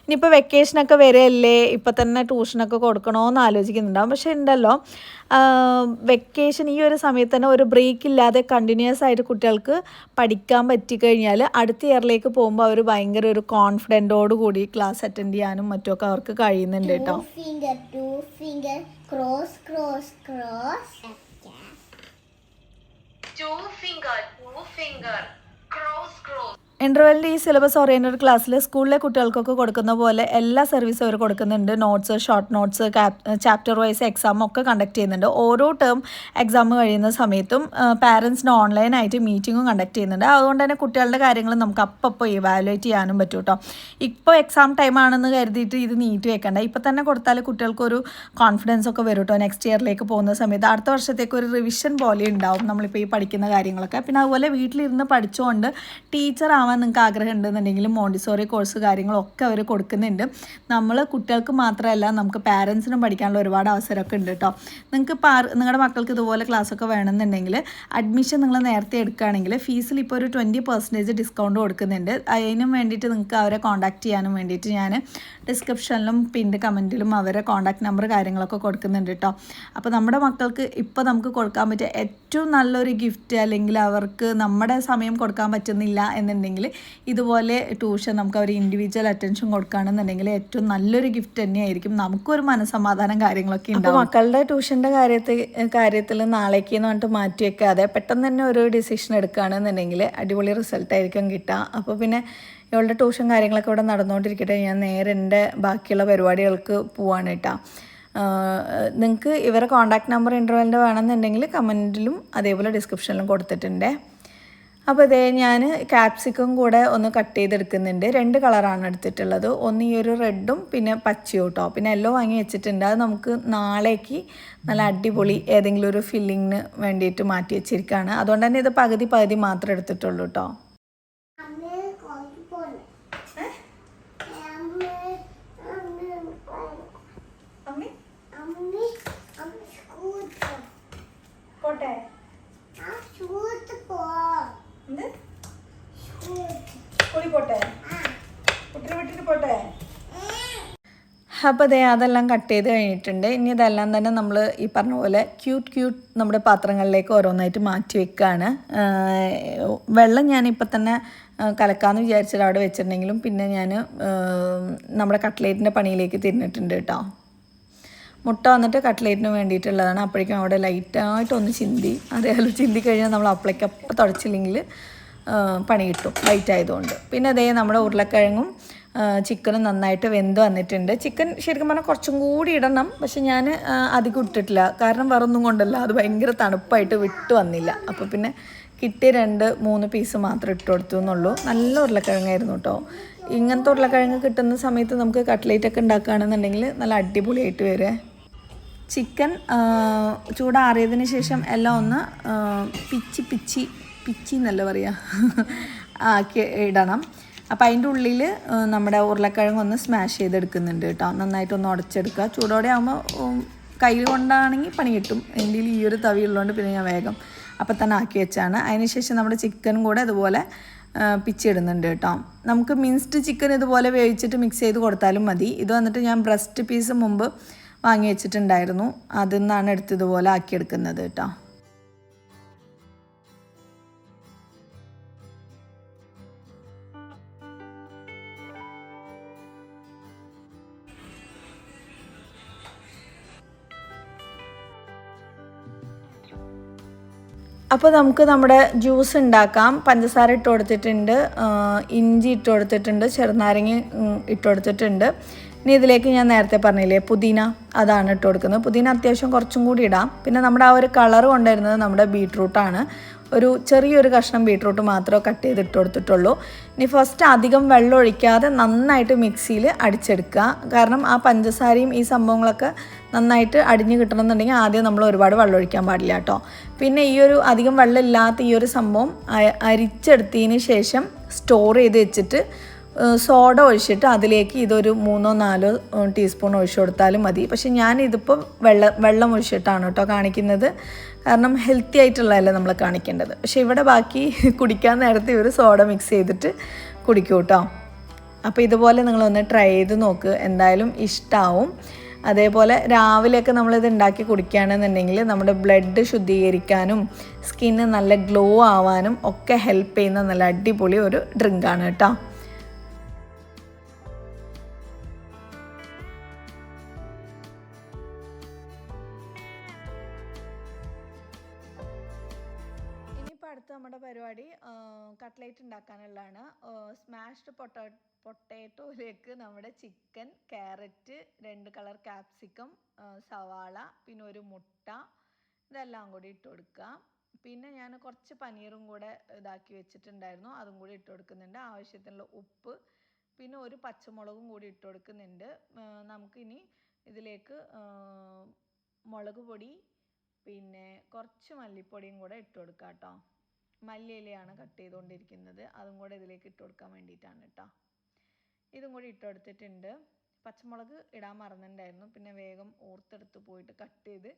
ഇനിയിപ്പോൾ വെക്കേഷനൊക്കെ വരെയല്ലേ ഇപ്പം തന്നെ ട്യൂഷനൊക്കെ കൊടുക്കണമെന്ന് ആലോചിക്കുന്നുണ്ടാവും. പക്ഷേ ഉണ്ടല്ലോ വെക്കേഷൻ ഈ ഒരു സമയത്ത് തന്നെ ഒരു ബ്രേക്ക് ഇല്ലാതെ കണ്ടിന്യൂസ് ആയിട്ട് കുട്ടികൾക്ക് പഠിക്കാൻ പറ്റിക്കഴിഞ്ഞാൽ അടുത്ത ഇയറിലേക്ക് പോകുമ്പോൾ അവർ ഭയങ്കര ഒരു കോൺഫിഡന്റോട് കൂടി ക്ലാസ് അറ്റൻഡ് ചെയ്യാനും മറ്റുമൊക്കെ അവർക്ക് കഴിയുന്നുണ്ട് കേട്ടോ. Two finger, two finger, cross, cross, ഇന്റർവെല്ലിന്റെ ഈ സിലബസ് ഓറിയന്റഡ് ക്ലാസ്സിൽ സ്കൂളിലെ കുട്ടികൾക്കൊക്കെ കൊടുക്കുന്ന പോലെ എല്ലാ സർവീസും അവർ കൊടുക്കുന്നുണ്ട്. Notes short notes chapter wise exam ഒക്കെ കണ്ടക്ട് ചെയ്യുന്നുണ്ട്. ഓരോ ടേം എക്സാം കഴിയുന്ന സമയത്തും പാരൻസിന് ഓൺലൈനായിട്ട് മീറ്റിങ്ങും കണ്ടക്ട് ചെയ്യുന്നുണ്ട്. അതുകൊണ്ട് തന്നെ കുട്ടികളുടെ കാര്യങ്ങൾ നമുക്ക് അപ്പോൾ ഇവാലുവേറ്റ് ചെയ്യാനും പറ്റും കേട്ടോ ഇപ്പോൾ എക്സാം ടൈം ആണെന്ന് കരുതിയിട്ട് ഇത് നീറ്റ് വെക്കണ്ട. ഇപ്പോൾ തന്നെ കൊടുത്താൽ കുട്ടികൾക്കൊരു കോൺഫിഡൻസ് ഒക്കെ വരും കേട്ടോ നെക്സ്റ്റ് ഇയറിലേക്ക് പോകുന്ന സമയത്ത്. അടുത്ത വർഷത്തേക്ക് ഒരു റിവിഷൻ പോലെ ഉണ്ടാവും നമ്മളിപ്പോൾ ഈ പഠിക്കുന്ന കാര്യങ്ങളൊക്കെ. പിന്നെ അതുപോലെ വീട്ടിലിരുന്ന് പഠിച്ചുകൊണ്ട് ടീച്ചർ ആവാൻ ആവാൻ നിങ്ങൾക്ക് ആഗ്രഹം ഉണ്ടെന്നുണ്ടെങ്കിൽ മോണ്ടിസോറി കോഴ്സ് കാര്യങ്ങളൊക്കെ അവർ കൊടുക്കുന്നുണ്ട്. നമ്മൾ കുട്ടികൾക്ക് മാത്രമല്ല നമുക്ക് പാരൻസിനും പഠിക്കാനുള്ള ഒരുപാട് അവസരമൊക്കെ ഉണ്ട് കേട്ടോ നിങ്ങൾക്ക് നിങ്ങളുടെ മക്കൾക്ക് ഇതുപോലെ ക്ലാസ്സൊക്കെ വേണമെന്നുണ്ടെങ്കിൽ അഡ്മിഷൻ നിങ്ങൾ നേരത്തെ എടുക്കുകയാണെങ്കിൽ ഫീസിൽ ഇപ്പോൾ ഒരു ട്വന്റി പെർസെന്റേജ് ഡിസ്കൗണ്ട് കൊടുക്കുന്നുണ്ട്. അതിനും വേണ്ടിയിട്ട് നിങ്ങൾക്ക് അവരെ കോൺടാക്ട് ചെയ്യാനും വേണ്ടിയിട്ട് ഞാൻ ഡിസ്ക്രിപ്ഷനിലും പിന്റെ കമന്റിലും അവരെ കോൺടാക്ട് നമ്പർ കാര്യങ്ങളൊക്കെ കൊടുക്കുന്നുണ്ട് കേട്ടോ അപ്പോൾ നമ്മുടെ മക്കൾക്ക് ഇപ്പോൾ നമുക്ക് കൊടുക്കാൻ പറ്റിയ ഏറ്റവും നല്ലൊരു ഗിഫ്റ്റ് അല്ലെങ്കിൽ അവർക്ക് നമ്മുടെ സമയം കൊടുക്കാൻ പറ്റുന്നില്ല എന്നുണ്ടെങ്കിൽ ഇതുപോലെ ട്യൂഷൻ നമുക്ക് അവർ ഇൻഡിവിജ്വൽ അറ്റൻഷൻ കൊടുക്കുകയാണെന്നുണ്ടെങ്കിൽ ഏറ്റവും നല്ലൊരു ഗിഫ്റ്റ് തന്നെയായിരിക്കും. നമുക്കൊരു മനസ്സമാധാനം കാര്യങ്ങളൊക്കെ ഉണ്ടാവും. മക്കളുടെ ട്യൂഷന്റെ കാര്യത്തിൽ കാര്യത്തിൽ നാളേക്ക് എന്ന് പറഞ്ഞിട്ട് മാറ്റി വെക്കാതെ പെട്ടെന്ന് തന്നെ ഒരു ഡിസിഷൻ എടുക്കുകയാണെന്നുണ്ടെങ്കിൽ അടിപൊളി റിസൾട്ട് ആയിരിക്കും കിട്ടുക. അപ്പോൾ പിന്നെ ഇവളുടെ ട്യൂഷൻ കാര്യങ്ങളൊക്കെ ഇവിടെ നടന്നുകൊണ്ടിരിക്കട്ടെ. ഞാൻ നേരെ എന്റെ ബാക്കിയുള്ള പരിപാടികൾക്ക് പോവാണ് കേട്ടോ. നിങ്ങൾക്ക് ഇവരെ കോൺടാക്ട് നമ്പർ ഇന്റർവെലിന്റെ വേണമെന്നുണ്ടെങ്കിൽ കമന്റിലും അതേപോലെ ഡിസ്ക്രിപ്ഷനിലും കൊടുത്തിട്ടുണ്ട്. അപ്പോൾ ഇതേ ഞാൻ ക്യാപ്സിക്കം കൂടെ ഒന്ന് കട്ട് ചെയ്തെടുക്കുന്നുണ്ട്. രണ്ട് കളറാണ് എടുത്തിട്ടുള്ളത്. ഒന്ന് ഈ ഒരു റെഡും പിന്നെ പച്ചയും കേട്ടോ പിന്നെ എല്ലോ വാങ്ങി വെച്ചിട്ടുണ്ട്. അത് നമുക്ക് നാളേക്ക് നല്ല അടിപൊളി ഏതെങ്കിലും ഒരു ഫില്ലിങ്ങിന് വേണ്ടിയിട്ട് മാറ്റി വെച്ചിരിക്കുകയാണ് അതുകൊണ്ട് തന്നെ ഇത് പകുതി പകുതി മാത്രമേ എടുത്തിട്ടുള്ളൂ കേട്ടോ പോട്ടെ. ആ സ്കൂളിൽ പോ എന്ത്? പോട്ടെ? പോട്ടെ? അപ്പോൾ അതെ അതെല്ലാം കട്ട് ചെയ്ത് കഴിഞ്ഞിട്ടുണ്ട്. ഇനി ഇതെല്ലാം തന്നെ നമ്മൾ ഈ പറഞ്ഞ പോലെ ക്യൂട്ട് ക്യൂട്ട് നമ്മുടെ പാത്രങ്ങളിലേക്ക് ഓരോന്നായിട്ട് മാറ്റി വെക്കുകയാണ് വെള്ളം ഞാനിപ്പോൾ തന്നെ കലക്കാമെന്ന് വിചാരിച്ചിട്ട് അവിടെ വെച്ചിട്ടുണ്ടെങ്കിലും പിന്നെ ഞാൻ നമ്മുടെ കട്ട്ലേറ്റിന്റെ പണിയിലേക്ക് തിരിഞ്ഞിട്ടുണ്ട് കേട്ടോ. മുട്ട വന്നിട്ട് കട്ട്ലേറ്റിന് വേണ്ടിയിട്ടുള്ളതാണ്. അപ്പോഴേക്കും അവിടെ ലൈറ്റായിട്ടൊന്ന് ചിന്തി. അതേപോലെ ചിന്തി കഴിഞ്ഞാൽ നമ്മൾ അപ്പളേക്ക് അപ്പം തുടച്ചില്ലെങ്കിൽ പണി കിട്ടും. ലൈറ്റ് ആയതുകൊണ്ട് പിന്നെ അതേ നമ്മുടെ ഉരുളക്കിഴങ്ങും ചിക്കനും നന്നായിട്ട് വെന്ത് വന്നിട്ടുണ്ട്. ചിക്കൻ ശരിക്കും പറഞ്ഞാൽ കുറച്ചും കൂടി ഇടണം. പക്ഷെ ഞാൻ അധികം ഇട്ടിട്ടില്ല. കാരണം വേറൊന്നും കൊണ്ടല്ല. അത് ഭയങ്കര തണുപ്പായിട്ട് വിട്ടു വന്നില്ല. അപ്പോൾ പിന്നെ കിട്ടിയ രണ്ട് മൂന്ന് പീസ് മാത്രം ഇട്ട് കൊടുത്തു എന്നുള്ളൂ. നല്ല ഉരുളക്കിഴങ്ങായിരുന്നു കേട്ടോ. ഇങ്ങനത്തെ ഉരുളക്കിഴങ്ങ് കിട്ടുന്ന സമയത്ത് നമുക്ക് കട്ട്ലേറ്റ് ഒക്കെ ഉണ്ടാക്കുകയാണെന്നുണ്ടെങ്കിൽ നല്ല അടിപൊളിയായിട്ട് വരെ. ചിക്കൻ ചൂടാറിയതിന് ശേഷം എല്ലാം ഒന്ന് പിച്ചി പിച്ചി പിച്ചി എന്നല്ല പറയുക ആക്കി ഇടണം. അപ്പോൾ അതിന്റെ ഉള്ളിൽ നമ്മുടെ ഉരുളക്കിഴങ്ങ് ഒന്ന് സ്മാഷ് ചെയ്തെടുക്കുന്നുണ്ട് കേട്ടോ. നന്നായിട്ടൊന്ന് ഉടച്ചെടുക്കുക. ചൂടോടെ ആകുമ്പോൾ കയ്യിൽ കൊണ്ടാണെങ്കിൽ പണി കിട്ടും. എന്റെ ഈ ഒരു തവി ഉള്ളതുകൊണ്ട് പിന്നെ ഞാൻ വേഗം അപ്പം തന്നെ ആക്കി വെച്ചാണ്. അതിനുശേഷം നമ്മുടെ ചിക്കൻ കൂടെ അതുപോലെ പിച്ചിടുന്നുണ്ട് കേട്ടോ. നമുക്ക് മിൻസ്ഡ് ചിക്കൻ ഇതുപോലെ വേവിച്ചിട്ട് മിക്സ് ചെയ്ത് കൊടുത്താലും മതി. ഇത് വന്നിട്ട് ഞാൻ ബ്രസ്റ്റ് പീസ് മുമ്പ് വാങ്ങി വെച്ചിട്ടുണ്ടായിരുന്നു. അതിൽ നിന്നാണ് എടുത്ത് ഇതുപോലെ ആക്കിയെടുക്കുന്നത് കേട്ടോ. അപ്പോൾ നമുക്ക് നമ്മുടെ ജ്യൂസ് ഉണ്ടാക്കാം. പഞ്ചസാര ഇട്ട് കൊടുത്തിട്ടുണ്ട്. ഇഞ്ചി ഇട്ട് കൊടുത്തിട്ടുണ്ട്. ചെറുനാരങ്ങ ഇട്ട് കൊടുത്തിട്ടുണ്ട്. ഇനി ഇതിലേക്ക് ഞാൻ നേരത്തെ പറഞ്ഞില്ലേ പുതിന അതാണ് ഇട്ട് കൊടുക്കുന്നത്. പുതിന അത്യാവശ്യം കുറച്ചും കൂടി ഇടാം. പിന്നെ നമ്മുടെ ആ ഒരു കളർ കൊണ്ടുവരുന്നത് നമ്മുടെ ബീട്രൂട്ടാണ് ഒരു ചെറിയൊരു കഷ്ണം ബീട്രൂട്ട് മാത്രമേ കട്ട് ചെയ്ത് ഇട്ട് കൊടുത്തിട്ടുള്ളൂ. ഇനി ഫസ്റ്റ് അധികം വെള്ളം ഒഴിക്കാതെ നന്നായിട്ട് മിക്സിയിൽ അടിച്ചെടുക്കുക. കാരണം ആ പഞ്ചസാരയും ഈ സംഭവങ്ങളൊക്കെ നന്നായിട്ട് അടിഞ്ഞ് കിട്ടണമെന്നുണ്ടെങ്കിൽ ആദ്യം നമ്മൾ ഒരുപാട് വെള്ളം ഒഴിക്കാൻ പാടില്ല കേട്ടോ. പിന്നെ ഈ ഒരു അധികം വെള്ളം ഇല്ലാത്ത ഈ ഒരു സംഭവം അരിച്ചെടുത്തതിന് ശേഷം സ്റ്റോർ ചെയ്ത് വെച്ചിട്ട് സോഡ ഒഴിച്ചിട്ട് അതിലേക്ക് ഇതൊരു മൂന്നോ നാലോ ടീസ്പൂൺ ഒഴിച്ചു കൊടുത്താലും മതി. പക്ഷെ ഞാൻ ഇതിപ്പോൾ വെള്ളം വെള്ളം ഒഴിച്ചിട്ടാണ് കേട്ടോ കാണിക്കുന്നത്. കാരണം ഹെൽത്തി ആയിട്ടുള്ളതല്ലേ നമ്മൾ കാണിക്കേണ്ടത്. പക്ഷെ ഇവിടെ ബാക്കി കുടിക്കാൻ നേരത്തെ ഒരു സോഡ മിക്സ് ചെയ്തിട്ട് കുടിക്കൂ കേട്ടോ. അപ്പോൾ ഇതുപോലെ നിങ്ങളൊന്ന് ട്രൈ ചെയ്ത് നോക്ക് എന്തായാലും ഇഷ്ടമാവും അതേപോലെ രാവിലെയൊക്കെ നമ്മളിത് ഉണ്ടാക്കി കുടിക്കുകയാണെന്നുണ്ടെങ്കിൽ നമ്മുടെ ബ്ലഡ് ശുദ്ധീകരിക്കാനും സ്കിന്ന് നല്ല ഗ്ലോ ആവാനും ഒക്കെ ഹെൽപ്പ് ചെയ്യുന്ന നല്ല അടിപൊളി ഒരു ഡ്രിങ്കാണ് കേട്ടോ. കട്ട്ലേറ്റ് ഉണ്ടാക്കാനുള്ളതാണ് സ്മാഷ്ഡ് പൊട്ടോ പൊട്ടേറ്റോയിലേക്ക് നമ്മുടെ ചിക്കൻ ക്യാരറ്റ് രണ്ട് കളർ ക്യാപ്സിക്കം സവാള പിന്നെ ഒരു മുട്ട ഇതെല്ലാം കൂടി ഇട്ട് കൊടുക്കുക. പിന്നെ ഞാൻ കുറച്ച് പനീറും കൂടെ ഇതാക്കി വെച്ചിട്ടുണ്ടായിരുന്നു. അതും കൂടി ഇട്ട് കൊടുക്കുന്നുണ്ട്. ആവശ്യത്തിനുള്ള ഉപ്പ് പിന്നെ ഒരു പച്ചമുളകും കൂടി ഇട്ട് കൊടുക്കുന്നുണ്ട്. നമുക്കിനി ഇതിലേക്ക് മുളക് പൊടി പിന്നെ കുറച്ച് മല്ലിപ്പൊടിയും കൂടെ ഇട്ട് കൊടുക്കാം കേട്ടോ മല്ലിയിലയാണ് കട്ട് ചെയ്തുകൊണ്ടിരിക്കുന്നത്. അതും കൂടെ ഇതിലേക്ക് ഇട്ട് കൊടുക്കാൻ വേണ്ടിയിട്ടാണ് കേട്ടോ ഇതും കൂടി ഇട്ട് കൊടുത്തിട്ടുണ്ട്. പച്ചമുളക് ഇടാൻ മറന്നിട്ടുണ്ടായിരുന്നു. പിന്നെ വേഗം ഓർത്തെടുത്ത് പോയിട്ട് കട്ട് ചെയ്ത്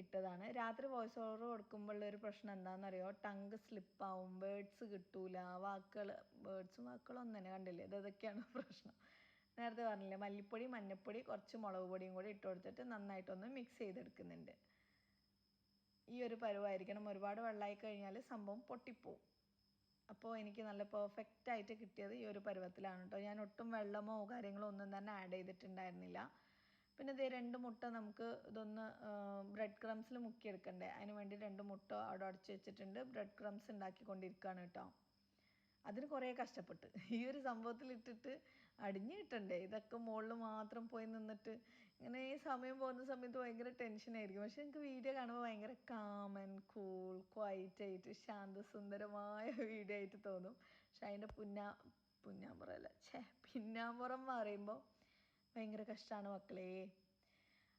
ഇട്ടതാണ്. രാത്രി വോയിസ് ഓവർ കൊടുക്കുമ്പോഴുള്ള ഒരു പ്രശ്നം എന്താണെന്നറിയോ? ടങ്ക് സ്ലിപ്പാവും വേർഡ്സ് കിട്ടൂല വാക്കുകൾ വേർഡ്സും വാക്കുകളും ഒന്നും തന്നെ കണ്ടില്ലേ? ഇത് ഇതൊക്കെയാണ് പ്രശ്നം. നേരത്തെ പറഞ്ഞില്ലേ മല്ലിപ്പൊടി മഞ്ഞപ്പൊടി കുറച്ച് മുളക് പൊടിയും കൂടി ഇട്ട് കൊടുത്തിട്ട് നന്നായിട്ടൊന്ന് മിക്സ് ചെയ്തെടുക്കുന്നുണ്ട്. ഈ ഒരു പരുവായിരിക്കണം. ഒരുപാട് വെള്ളമായി കഴിഞ്ഞാൽ സംഭവം പൊട്ടിപ്പോവും. അപ്പോൾ എനിക്ക് നല്ല പെർഫെക്റ്റ് ആയിട്ട് കിട്ടിയത് ഈ ഒരു പരുവത്തിലാണ് കേട്ടോ ഞാൻ ഒട്ടും വെള്ളമോ കാര്യങ്ങളോ ഒന്നും തന്നെ ആഡ് ചെയ്തിട്ടുണ്ടായിരുന്നില്ല. പിന്നെ ഇതേ രണ്ട് മുട്ട നമുക്ക് ഇതൊന്ന് ബ്രെഡ് ക്രംസിൽ മുക്കിയെടുക്കണ്ടേ. അതിന് വേണ്ടി രണ്ട് മുട്ട അവിടെ അടച്ചു വെച്ചിട്ടുണ്ട്. ബ്രെഡ് ക്രംസ് ഉണ്ടാക്കിക്കൊണ്ടിരിക്കുകയാണ് കേട്ടോ അതിന് കുറേ കഷ്ടപ്പെട്ട്. ഈ ഒരു സംഭവത്തിൽ ഇട്ടിട്ട് അടിഞ്ഞു കിട്ടണ്ടേ ഇതൊക്കെ മുകളിൽ മാത്രം പോയി നിന്നിട്ട് ഇങ്ങനെ ഈ സമയം പോകുന്ന സമയത്ത് ഭയങ്കര ടെൻഷനായിരിക്കും പക്ഷെ എനിക്ക് വീഡിയോ കാണുമ്പോൾ ഭയങ്കര കാമൻ കൂൾ ക്വൈറ്റ് ആയിട്ട് ശാന്തസുന്ദരമായ വീഡിയോ ആയിട്ട് തോന്നും. പക്ഷെ അതിന്റെ പുന്നാ പുന്നാമ്പുറമല്ല ഛേ പിന്നാമ്പുറം പറയുമ്പോൾ ഭയങ്കര കഷ്ടമാണ് മക്കളെ.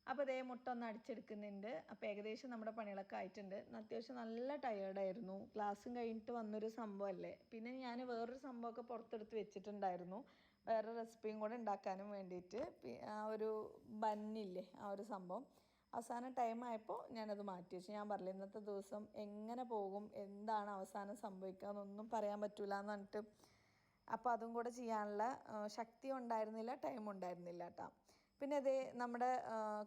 അപ്പോൾ അതേ മുട്ട ഒന്ന് അടിച്ചെടുക്കുന്നുണ്ട്. അപ്പോൾ ഏകദേശം നമ്മുടെ പണികളൊക്കെ ആയിട്ടുണ്ട്. അത്യാവശ്യം നല്ല ടയേർഡായിരുന്നു ക്ലാസ്സും കഴിഞ്ഞിട്ട് വന്നൊരു സംഭവമല്ലേ പിന്നെ ഞാൻ വേറൊരു സംഭവമൊക്കെ പുറത്തെടുത്ത് വെച്ചിട്ടുണ്ടായിരുന്നു. വേറെ റെസിപ്പിയും കൂടെ ഉണ്ടാക്കാനും വേണ്ടിയിട്ട് ആ ഒരു ബന്നില്ലേ ആ ഒരു സംഭവം. അവസാന ടൈം ആയപ്പോൾ ഞാനത് മാറ്റി വെച്ചു. ഞാൻ പറഞ്ഞില്ല ഇന്നത്തെ ദിവസം എങ്ങനെ പോകും എന്താണ് അവസാനം സംഭവിക്കുക എന്നൊന്നും പറയാൻ പറ്റൂല എന്ന് പറഞ്ഞിട്ട്. അപ്പോൾ അതും കൂടെ ചെയ്യാനുള്ള ശക്തി ഉണ്ടായിരുന്നില്ല ടൈം ഉണ്ടായിരുന്നില്ല കേട്ടോ പിന്നെ ഇത് നമ്മുടെ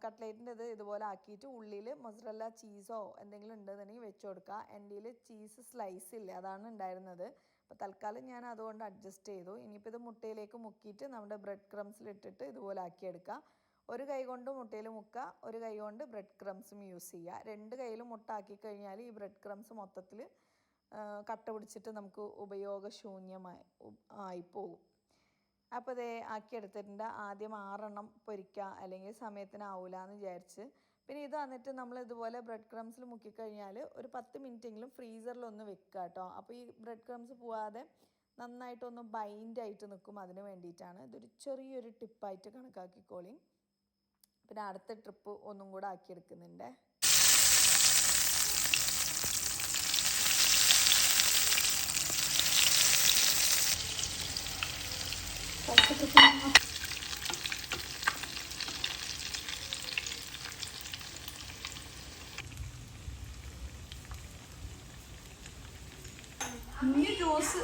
കട്ട്ലേറ്റിന്റെ ഇത് ഇതുപോലെ ആക്കിയിട്ട് ഉള്ളിൽ മൊസറല്ല ചീസോ എന്തെങ്കിലും ഉണ്ടെന്നുണ്ടെങ്കിൽ വെച്ച് കൊടുക്കുക. എന്റെ ചീസ് സ്ലൈസ് ഇല്ല അതാണ് ഉണ്ടായിരുന്നത്. അപ്പോൾ തൽക്കാലം ഞാൻ അതുകൊണ്ട് അഡ്ജസ്റ്റ് ചെയ്തു. ഇനിയിപ്പോൾ ഇത് മുട്ടയിലേക്ക് മുക്കിയിട്ട് നമ്മുടെ ബ്രെഡ് ക്രംസിൽ ഇട്ടിട്ട് ഇതുപോലെ ആക്കിയെടുക്കുക ഒരു കൈ കൊണ്ട് മുട്ടയിൽ മുക്കുക ഒരു കൈ കൊണ്ട് ബ്രെഡ് ക്രംസും യൂസ് ചെയ്യുക രണ്ട് കൈയിലും മുട്ട ആക്കി കഴിഞ്ഞാൽ ഈ ബ്രെഡ് ക്രംസ് മൊത്തത്തിൽ കട്ട പിടിച്ചിട്ട് നമുക്ക് ഉപയോഗശൂന്യമായി ആയിപ്പോകും അപ്പോൾ ഇതേ ആക്കിയെടുത്തിട്ടുണ്ട്. ആദ്യം ആറെണ്ണം പൊരിക്കുക അല്ലെങ്കിൽ സമയത്തിനാവില്ല എന്ന് വിചാരിച്ച് പിന്നെ ഇത് വന്നിട്ട് നമ്മൾ ഇതുപോലെ ബ്രെഡ് ക്രംസിൽ മുക്കിക്കഴിഞ്ഞാൽ ഒരു പത്ത് മിനിറ്റെങ്കിലും ഫ്രീസറിലൊന്ന് വെക്കുക കേട്ടോ. അപ്പോൾ ഈ ബ്രെഡ് ക്രംസ് പോവാതെ നന്നായിട്ടൊന്ന് ബൈൻഡ് ആയിട്ട് നിൽക്കും അതിന് വേണ്ടിയിട്ടാണ്. ഇതൊരു ചെറിയൊരു ടിപ്പായിട്ട് കണക്കാക്കിക്കോളി പിന്നെ അടുത്ത ട്രിപ്പ് ഒന്നും കൂടെ ആക്കിയെടുക്കുന്നുണ്ട്. 女主是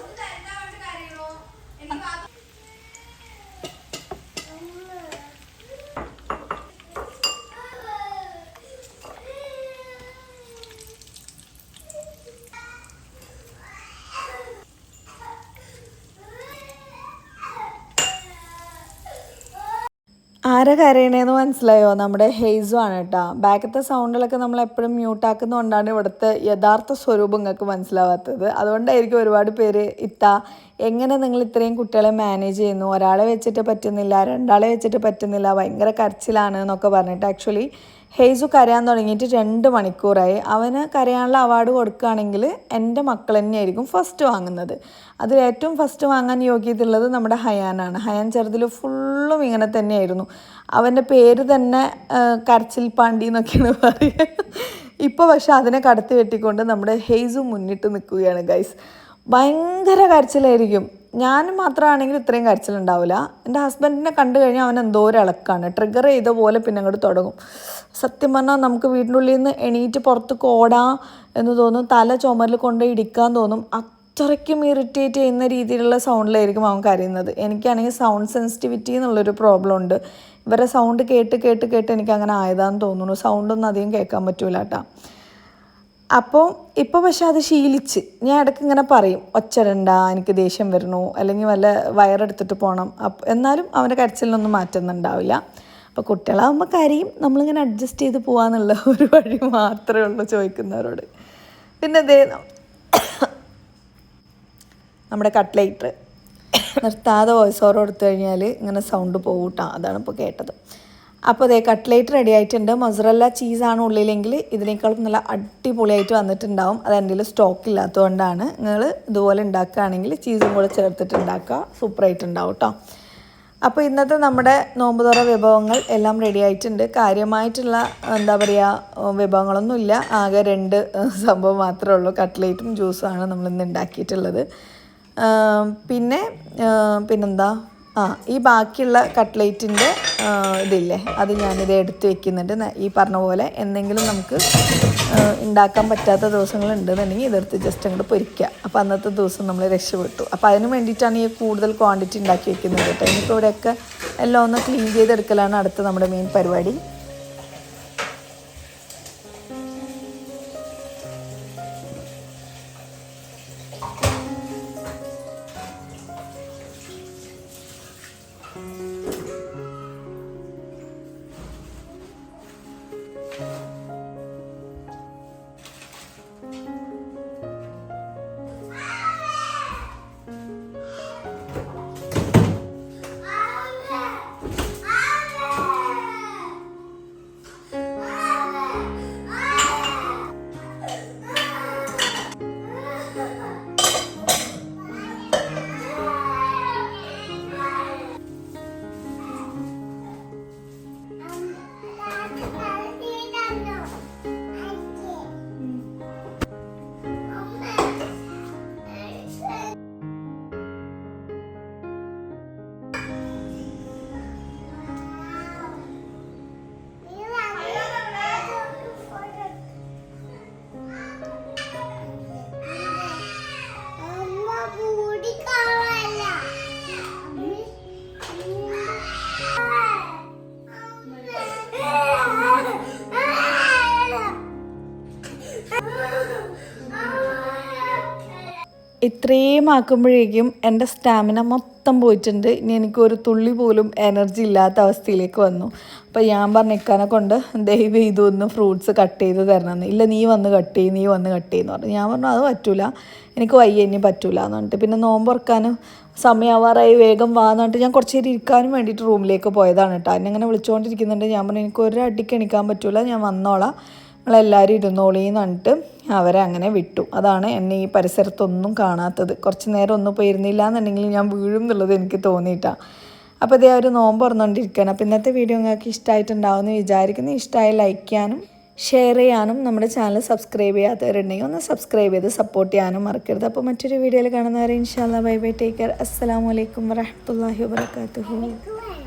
ആരെ കരയണേന്ന് മനസ്സിലായോ? നമ്മുടെ ഹെയ്സു ആണ് കേട്ടോ ബാക്കത്തെ സൗണ്ടുകളൊക്കെ നമ്മൾ എപ്പോഴും മ്യൂട്ടാക്കുന്നതുകൊണ്ടാണ് ഇവിടുത്തെ യഥാർത്ഥ സ്വരൂപം നിങ്ങൾക്ക് മനസ്സിലാവാത്തത്. അതുകൊണ്ടായിരിക്കും ഒരുപാട് പേര് ഇത്ത എങ്ങനെ നിങ്ങൾ ഇത്രയും കുട്ടികളെ മാനേജ് ചെയ്യുന്നു? ഒരാളെ വെച്ചിട്ട് പറ്റുന്നില്ല രണ്ടാളെ വെച്ചിട്ട് പറ്റുന്നില്ല ഭയങ്കര കരച്ചിലാണ് എന്നൊക്കെ പറഞ്ഞിട്ട് ആക്ച്വലി ഹെയ്സു കരയാൻ തുടങ്ങിയിട്ട് രണ്ട് മണിക്കൂറായി. അവന് കരയാനുള്ള അവാർഡ് കൊടുക്കുകയാണെങ്കിൽ എന്റെ മക്കൾ തന്നെയായിരിക്കും ഫസ്റ്റ് വാങ്ങുന്നത്. അതിൽ ഏറ്റവും ഫസ്റ്റ് വാങ്ങാൻ യോഗ്യതയുള്ളത് നമ്മുടെ ഹയാനാണ്. ഹയാൻ ചെറുതിൽ ഫുള്ളും ഇങ്ങനെ തന്നെയായിരുന്നു. അവന്റെ പേര് തന്നെ കരച്ചിൽ പാണ്ടി എന്നൊക്കെയാണ് പറയുക. ഇപ്പോൾ പക്ഷെ അതിനെ കടത്തി വെട്ടിക്കൊണ്ട് നമ്മുടെ ഹെയ്സു മുന്നിട്ട് നിൽക്കുകയാണ് ഗൈസ് ഭയങ്കര കരച്ചിലായിരിക്കും. ഞാൻ മാത്രമാണെങ്കിൽ ഇത്രയും കരച്ചിലുണ്ടാവില്ല. എന്റെ ഹസ്ബൻഡിനെ കണ്ടു കഴിഞ്ഞാൽ അവൻ എന്തോ ഒരു ഇളക്കാണ് ട്രിഗർ ചെയ്ത പോലെ പിന്നെ അങ്ങോട്ട് തുടങ്ങും. സത്യം പറഞ്ഞാൽ നമുക്ക് വീടിന്റെ ഉള്ളിൽ നിന്ന് എണീറ്റ് പുറത്ത് ഓടാം എന്ന് തോന്നും. തല ചുമരിൽ കൊണ്ട് ഇടിക്കാൻ തോന്നും. അത്രയ്ക്കും ഇറിറ്റേറ്റ് ചെയ്യുന്ന രീതിയിലുള്ള സൗണ്ടിലായിരിക്കും അവൻ കരയുന്നത്. എനിക്കാണെങ്കിൽ സൗണ്ട് സെൻസിറ്റിവിറ്റി എന്നുള്ളൊരു പ്രോബ്ലം ഉണ്ട്. ഇവരെ സൗണ്ട് കേട്ട് കേട്ട് കേട്ട് എനിക്ക് അങ്ങനെ ആയതാന്ന് തോന്നുന്നു. സൗണ്ടൊന്നും അധികം കേൾക്കാൻ പറ്റൂല കേട്ടോ. അപ്പോൾ ഇപ്പോൾ പക്ഷെ അത് ശീലിച്ച് ഞാൻ ഇടയ്ക്ക് ഇങ്ങനെ പറയും ഒച്ചരണ്ട എനിക്ക് ദേഷ്യം വരണു അല്ലെങ്കിൽ വല്ല വയറെടുത്തിട്ട് പോകണം അപ്പം എന്നാലും അവന്റെ കരച്ചിലിനൊന്നും മാറ്റുന്നുണ്ടാവില്ല അപ്പോൾ കുട്ടികളാകുമ്പോൾ കരയും നമ്മളിങ്ങനെ അഡ്ജസ്റ്റ് ചെയ്ത് പോകാന്നുള്ള ഒരു വഴി മാത്രമേ ഉള്ളൂ ചോദിക്കുന്നവരോട്. പിന്നെ ദേ നമ്മുടെ കട്ട്ലേറ്റർ. നിർത്താതെ വോയിസ് ഓവർ കൊടുത്തു കഴിഞ്ഞാൽ ഇങ്ങനെ സൗണ്ട് പോകൂട്ടാ അതാണ് ഇപ്പോൾ കേട്ടത്. അപ്പോൾ അതേ കട്ട്ലേറ്റ് റെഡി ആയിട്ടുണ്ട്. മൊസറല്ല ചീസാണ് ഉള്ളിലെങ്കിൽ ഇതിനേക്കാളും നല്ല അടിപൊളിയായിട്ട് വന്നിട്ടുണ്ടാവും. അത് എന്റെ സ്റ്റോക്ക് ഇല്ലാത്തതുകൊണ്ടാണ്. നിങ്ങൾ ഇതുപോലെ ഉണ്ടാക്കുകയാണെങ്കിൽ ചീസും കൂടെ ചേർത്തിട്ട് ഉണ്ടാക്കുക. സൂപ്പറായിട്ടുണ്ടാവും കേട്ടോ അപ്പോൾ ഇന്നത്തെ നമ്മുടെ നോമ്പ് തുറ വിഭവങ്ങൾ എല്ലാം റെഡി ആയിട്ടുണ്ട്. കാര്യമായിട്ടുള്ള എന്താ പറയുക വിഭവങ്ങളൊന്നുമില്ല ആകെ രണ്ട് സംഭവം മാത്രമേ ഉള്ളൂ. കട്ട്ലേറ്റും ജ്യൂസുമാണ് നമ്മൾ ഇന്ന് ഉണ്ടാക്കിയിട്ടുള്ളത്. പിന്നെ പിന്നെന്താ? ആ ഈ ബാക്കിയുള്ള കട്ട്ലേറ്റിന്റെ ഇതില്ലേ അത് ഞാനിത് എടുത്ത് വെക്കുന്നുണ്ട്. ഈ പറഞ്ഞ പോലെ എന്തെങ്കിലും നമുക്ക് ഉണ്ടാക്കാൻ പറ്റാത്ത ദിവസങ്ങൾ ഉണ്ടെന്നുണ്ടെങ്കിൽ ഇതെടുത്ത് ജസ്റ്റ് അങ്ങോട്ട് പൊരിക്കുക. അപ്പോൾ അന്നത്തെ ദിവസം നമ്മൾ രക്ഷപ്പെട്ടു. അപ്പോൾ അതിന് വേണ്ടിയിട്ടാണ് ഈ കൂടുതൽ ക്വാണ്ടിറ്റി ഉണ്ടാക്കി വെക്കുന്നത് കേട്ടോ. ഇനിയിപ്പോൾ ഇവിടെയൊക്കെ എല്ലാം ഒന്ന് ക്ലീൻ ചെയ്തെടുക്കലാണ് അടുത്ത നമ്മുടെ മെയിൻ പരിപാടി. ഇത്രയും ആക്കുമ്പോഴേക്കും എന്റെ സ്റ്റാമിന മൊത്തം പോയിട്ടുണ്ട്. ഇനി എനിക്ക് ഒരു തുള്ളി പോലും എനർജി ഇല്ലാത്ത അവസ്ഥയിലേക്ക് വന്നു. അപ്പോൾ ഞാൻ പറഞ്ഞിക്കാനെ കൊണ്ട് ദയവ് ഇതൊന്ന് ഫ്രൂട്ട്സ് കട്ട് ചെയ്ത് തരണമെന്ന് ഇല്ല നീ വന്ന് കട്ട് ചെയ്യും നീ വന്ന് കട്ട് ചെയ്യുന്നു പറഞ്ഞു. ഞാൻ പറഞ്ഞു അത് പറ്റൂല. എനിക്ക് വയ്യ ഇനി പറ്റൂല എന്ന് പറഞ്ഞിട്ട്. പിന്നെ നോമ്പ് തുറക്കാനും സമയമാവാറായി വേഗം വാ എന്ന് പറഞ്ഞിട്ട് ഞാൻ കുറച്ച് നേരം ഇരിക്കാനും വേണ്ടിയിട്ട് റൂമിലേക്ക് പോയതാണ് കേട്ടോ. എന്നെ ഇങ്ങനെ വിളിച്ചുകൊണ്ടിരിക്കുന്നുണ്ട് ഞാൻ പറഞ്ഞു എനിക്ക് ഒരു അടിക്ക് എണിക്കാൻ പറ്റൂല ഞാൻ വന്നോളാം. നിങ്ങളെല്ലാവരും ഇരുന്നോളീന്ന് പറഞ്ഞിട്ട് അവരെ അങ്ങനെ വിട്ടു. അതാണ് എന്നെ ഈ പരിസരത്തൊന്നും കാണാത്തത്. കുറച്ച് നേരം ഒന്നും പോയി ഇരുന്നില്ല എന്നുണ്ടെങ്കിൽ ഞാൻ വീഴും എന്നുള്ളത് എനിക്ക് തോന്നിയിട്ടാണ് അപ്പോൾ ഇതേ ഒരു നോമ്പ് തുറന്നുകൊണ്ടിരിക്കുകയാണ് അപ്പോൾ ഇന്നത്തെ വീഡിയോ നിങ്ങൾക്ക് ഇഷ്ടമായിട്ടുണ്ടാവുമെന്ന് വിചാരിക്കുന്നു. ഇഷ്ടമായി ലൈക്ക് ചെയ്യാനും ഷെയർ ചെയ്യാനും നമ്മുടെ ചാനൽ സബ്സ്ക്രൈബ് ചെയ്യാത്തവരുണ്ടെങ്കിൽ ഒന്ന് സബ്സ്ക്രൈബ് ചെയ്ത് സപ്പോർട്ട് ചെയ്യാനും മറക്കരുത്. അപ്പോൾ മറ്റൊരു വീഡിയോയിൽ കാണുന്നവരെ ഇൻഷാല്ല ബൈ ബൈ ടേക്ക് കെയർ അസ്സാം വലൈക്കും വരഹമുല്ലാ വാബർക്കാത്തു